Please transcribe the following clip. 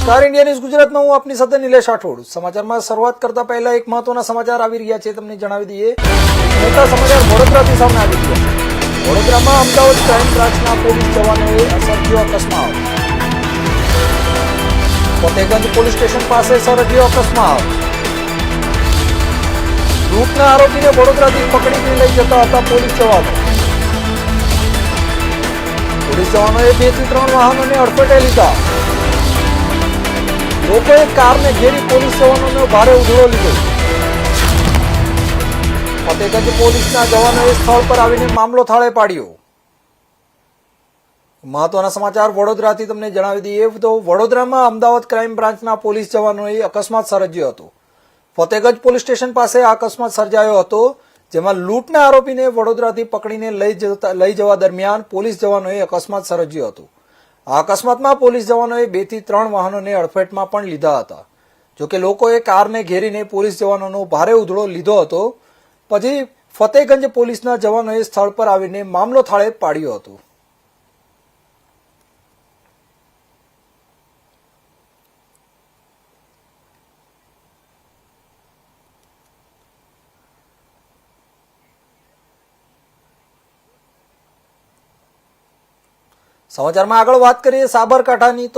નમસ્કાર. India news ગુજરાતમાં હું આપની સાથે નિલેશ રાઠોડ. સમાચારમાં શરૂઆત કરતા પહેલા એક મહત્વના સમાચાર આવી રહ્યા છે, તમને જણાવી દઈએ. મોટા સમાચાર વડોદરાથી સામે આવી રહ્યા વડોદરામાં અમદાવાદ ક્રાઇમ બ્રાન્ચના પોલીસ જવાનોએ સર્જ્યો અકસ્માત. ફતેગંજ પોલીસ સ્ટેશન પાસે સર્જ્યો અકસ્માત. લૂંટના આરોપીને વડોદરાથી પકડીને લઈ જતા હતા પોલીસ જવાનો. પોલીસ જવાનોએ બેથી ત્રણ વાહનોને અડફેટે લીધા. લોકોએ કારને ઘેરી પોલીસ જવાનોનો ભારે ઉધળો લીધો. ફતેગંજ પોલીસના જવાનોએ સ્થળ પર આવીને મામલો થાળે પાડ્યો. મહત્વના સમાચાર, વડોદરાથી તમને જણાવી દઈએ. તો વડોદરામાં અમદાવાદ ક્રાઇમ બ્રાન્ચના પોલીસ જવાનોએ અકસ્માત સર્જ્યો હતો. ફતેગંજ પોલીસ સ્ટેશન પાસે આ અકસ્માત સર્જાયો હતો, જેમાં લૂંટના આરોપીને વડોદરાથી પકડીને લઈ જતા લઈ જવા દરમિયાન પોલીસ જવાનોએ અકસ્માત સર્જ્યો હતો. આ અકસ્માતમાં પોલીસ જવાનોએ બેથી ત્રણ વાહનોને અડફેટમાં પણ લીધા હતા. જોકે લોકોએ કારને ઘેરીને પોલીસ જવાનોનો ભારે ઉધળો લીધો હતો. પછી ફતેગંજ પોલીસના જવાનોએ સ્થળ પર આવીને મામલો થાળે પાડ્યો હતો. સમાચારમાં આગળ વાત કરીએ સાબરકાંઠાની તો